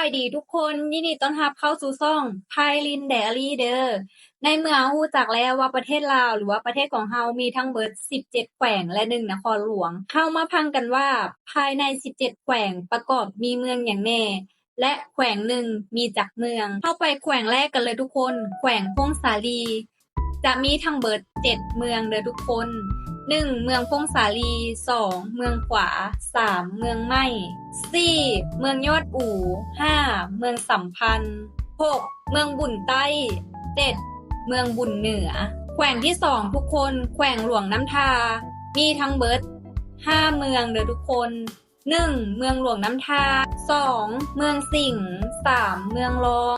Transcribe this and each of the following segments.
ายดีทุกคนยินดีต้อนรับเข้าสู่ช่องไพลินเดลี่เดอร์ในเมื่อฮู้จักแล้วว่าประเทศลาว หรือว่าประเทศของเฮามีทั้งเบิด 17 แขวงและ1นครหลวง เข้ามาพังกันว่าภายใน 17 แขวงประกอบมีเมืองอย่างแน่ และแขวงหนึ่งมีจักเมือง เข้าไปแขวงแรกกันเลยทุกคน แขวงพงสาลี จะมีทั้งเบิด 7 เมืองเด้อทุกคน 1. เมืองพงสาลี 2. เมืองขวา 3. เมืองไม้ 4. เมืองยอดอู่ 5. เมืองสัมพันธ์ 6. เมืองบุญใต้ 7. เมืองบุญเหนือ แขวงที่2ทุกคนแขวงหลวงน้ำทา มีทั้งเบิด5เมืองเด้อทุกคน 1. เมืองหลวงน้ำทา 2. เมืองสิงห์ 3. เมืองรอง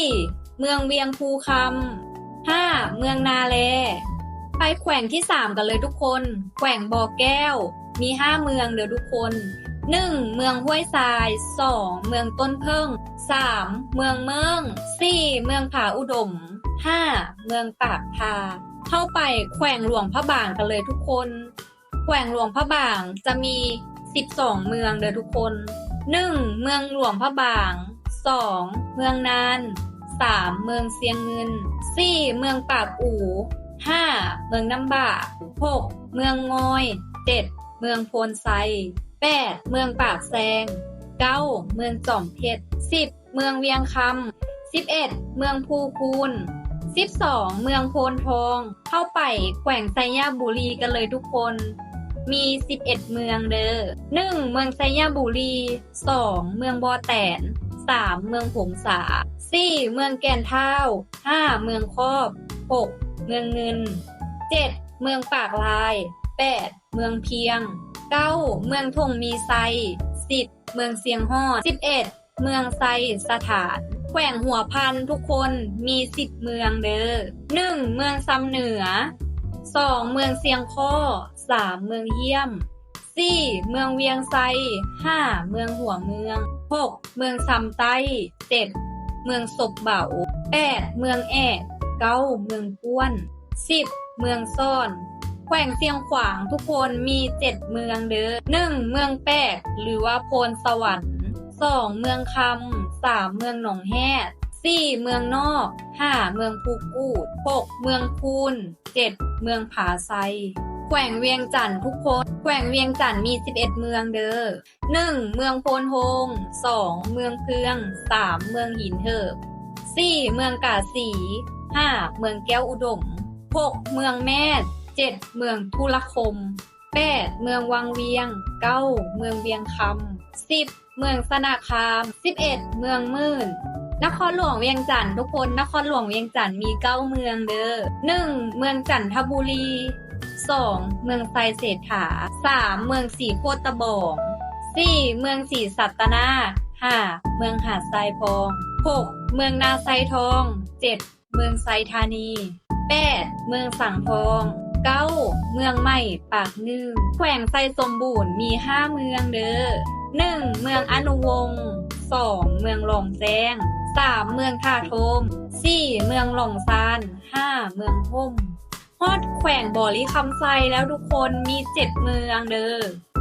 4. เมืองเวียงภูคำ 5. เมืองนาแล ไปแขวงที่ 3 กันเลยทุกคน แขวงบ่อแก้ว มี 5 เมืองเด้อทุกคน 1. เมืองห้วยทราย 2. เมืองต้นเพิ่ง 3. เมืองเมือง 4. เมืองผาอุดม 5. เมืองปากทา เข้าไปแขวงหลวงพระบางกันเลยทุกคน แขวงหลวงพระบางจะมี 12 เมืองเด้อทุกคน 1. เมืองหลวงพระบาง 2. เมืองนาน 3. เมืองเสียงเงิน 4. เมืองปากอู่ 5. เมืองน้ำบาก 6. เมืองงอย 7. เมืองโพนไซ 8. เมืองปากแซง 9. เมืองจอมเพชร 10. เมืองเวียงคำ 11. เมืองภูคูน 12. เมืองโพนทอง เข้าไปแขวงไซยาบุรีกันเลยทุกคน มี 11 เมืองเด้อ 1. เมืองไซยาบุรี 2. เมืองบอแตน 3. เมืองผงสา 4. เมืองแก่นเท่า 5. เมืองครอบ 6. เมืองเงิน 7. เมืองปากลาย 8. เมืองเพียง 9. เมืองทงมีไซ 10. เมืองเสียงฮอด 11. เมืองไซสถานแขวงหัวพันทุกคนมี10เมืองเด้อ 1. เมืองซำเหนือ 2. เมืองเสียงข้อ 3. เมืองเยี่ยม 4. เมืองเวียงไซ 5. เมืองหัวเมือง 6. เมืองซำใต้ 7. เมืองศบเบา 8. เมืองแอก เก้า เมืองป้วน 10. เมืองซ่อน แขวงเสียงขวางทุกคนมีเจ็ดเมืองเด้อหนึ่งเมืองแปกหรือว่าโพนสวรรค์สองเมืองคำสามเมืองหนองแฮดสี่เมืองนอกห้าเมืองภูกูดหกเมืองพูนเจ็ดเมืองผาไซแขวงเวียงจันทน์ทุกคน แขวงเวียงจันทน์มี 11 เมืองเด้อหนึ่งเมืองโพนโฮงสองเมืองเพืองสามเมืองหินเหิบสี่เมืองกาสี 5. เมืองแก้วอุดม 6. เมืองแม่เจ็ดเมืองทุลคม 8. เมืองวังเวียง 9. เมืองเวียงคำ 10. เมืองสนาคาม 11. เมืองมื่น นครหลวงเวียงจันทร์ทุกคน นครหลวงเวียงจันทร์มีเก้าเมืองเด้อ 1. เมืองจันทบุรี 2. เมืองไซเศรษฐา 3. เมืองสีโคตบอง 4. เมืองสีสัตนา 5. เมืองหาดทรายพอง 6. เมืองนาไซทอง 7. เมืองไซธานี 8. เมืองสังทอง 9. เมืองใหม่ ปากนึ่งแขวงไซสมบูรณ์มี5เมืองเด้อ 1. เมืองอนุวงศ์ 2. เมืองหลงแจ้ง 3. เมืองท่าโทม 4. เมืองหลงซาน 5. เมืองห่มฮอดแขวงบ่อลิคำไซแล้วทุกคนมี7เมืองเด้อ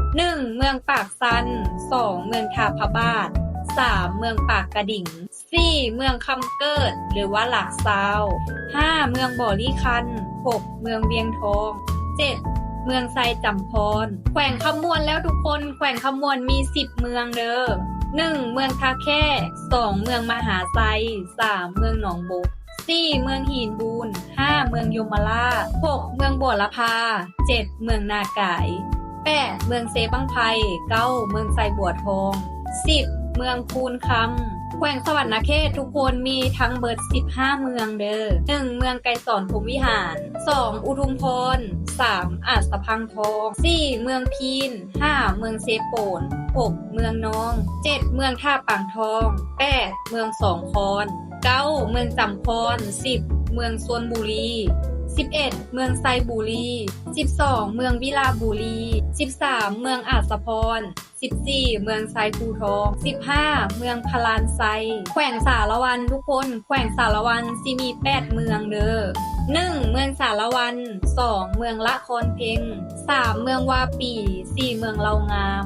1. เมืองปากซัน 2. เมืองทาพบาท 3. เมืองปากกระดิ่ง 4. เมืองคำเกิด หรือว่าหลักซาว 5. เมืองบ่อลี่คัน 6. เมืองเวียงทอง 7. เมืองไซจำพร แขวงคำมวนแล้วทุกคน แขวงคำมวนมี 10 เมืองเด้อ 1. เมืองทาแค่ 2. เมืองมหาไซ 3. เมืองหนองบก 4. เมืองหินบูน 5. เมืองยมราช 6. เมืองบัวละพา 7. เมืองนาไกาย 8. เมืองเซบังไพ 9. เมืองไซบัวทอง 10. เมืองคูนคำ วงสวรรณเขตทุกคนมีทั้งเบิด15 เมืองเด้อ 1. เมืองไกรสอนพรหมวิหาร 2. อุทุมพร 3. อาสะพังทอง 4. เมืองพีน 5. เมืองเซโปน 6. เมืองนอง 7. เมืองท่าปางทอง 8. เมืองสองคอน 9. เมืองจำพร 10. เมืองสวนบุรี 11. เมืองไซบุรี 12. เมืองวิลาบุรี 13. เมืองอาสพร 14. เมืองไซภูทอง 15. เมืองพลานไซ แขวงสารวันทุกคน แขวงสารวันสิมี 8 เมืองเด้อ 1. เมืองสารวัน 2. เมืองละครเพ็ง 3. เมืองวาปี 4. เมืองเลางาม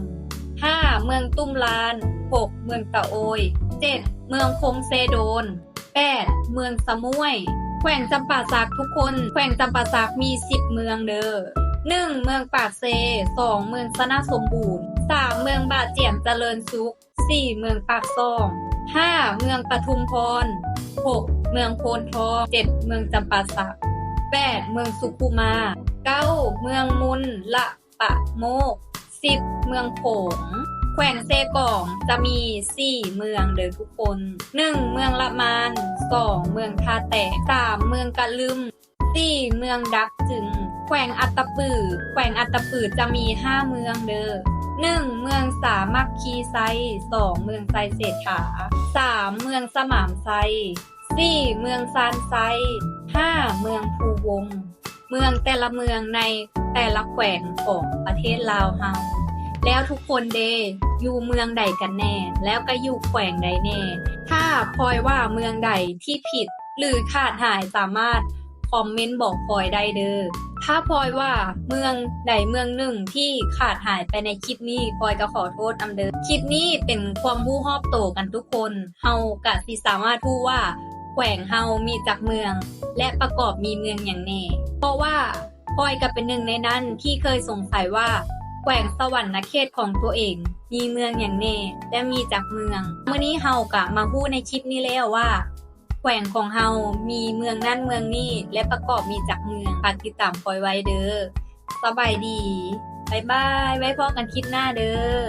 5. เมืองตุ้มลาน 6. เมืองตะโอย 7. เมืองคงเซโดน 8. เมืองสมุย แขวงจำปาสักทุกคน แขวงจำปาสักมี 10 เมืองเด้อ 1. เมืองปากเซ 2. เมืองสนาสมบูรณ์ 3. เมืองบาเจียมเจริญสุข 4. เมืองปากซอง 5. เมืองปทุมพร 6. เมืองโพนทอง 7. เมืองจำปาสัก 8. เมืองสุขุมา 9. เมืองมุนละปะโมก 10. เมืองโขง แขวงเซกองจะมี 4 เมืองเด้อทุกคน 1. เมืองละมาน 2. เมืองท่าแตก 3. เมืองกะลึม 4. เมืองดักจึง แขวงอัตตปือ แขวงอัตตปือจะมี 5 เมืองเด้อ 1. เมืองสามัคคีไซ 2. เมืองไซเศรษฐา 3. เมืองสมามไซ 4. เมืองซานไซ 5. เมืองภูวง เมืองแต่ละเมืองในแต่ละแขวงของประเทศลาวเฮาแล้วทุกคนเด อยู่เมืองใดกันแน่ แล้วก็อยู่แขวงใดแน่ ถ้าพลอยว่าเมืองใดที่ผิดหรือขาดหายสามารถคอมเมนต์บอกพลอยได้เด้อถ้าพลอยว่าเมืองใดเมืองหนึ่งที่ขาดหายไปในคลิปนี้พลอยก็ขอโทษอำเด้อคลิปนี้เป็นความรู้รอบโตกันทุกคนเฮากะสิสามารถพูดว่าแขวงเฮามีจักเมือง และประกอบมีเมืองอย่างแน่เพราะว่าพลอยก็เป็นหนึ่งในนั้นที่เคยสงสัยว่าแขวงสวรรณเขตของตัวเอง มีเมืองอย่างแน่และมีจากเมืองเมื่อนี้เฮากะมาพูดในคลิปนี้แล้วว่า แขวงของเฮามีเมืองนั่นเมืองนี่และประกอบมีจากเมืองฝากติดตามคอยไว้เด้อสบายดีบายบายไว้พอกันคลิปหน้าเด้อ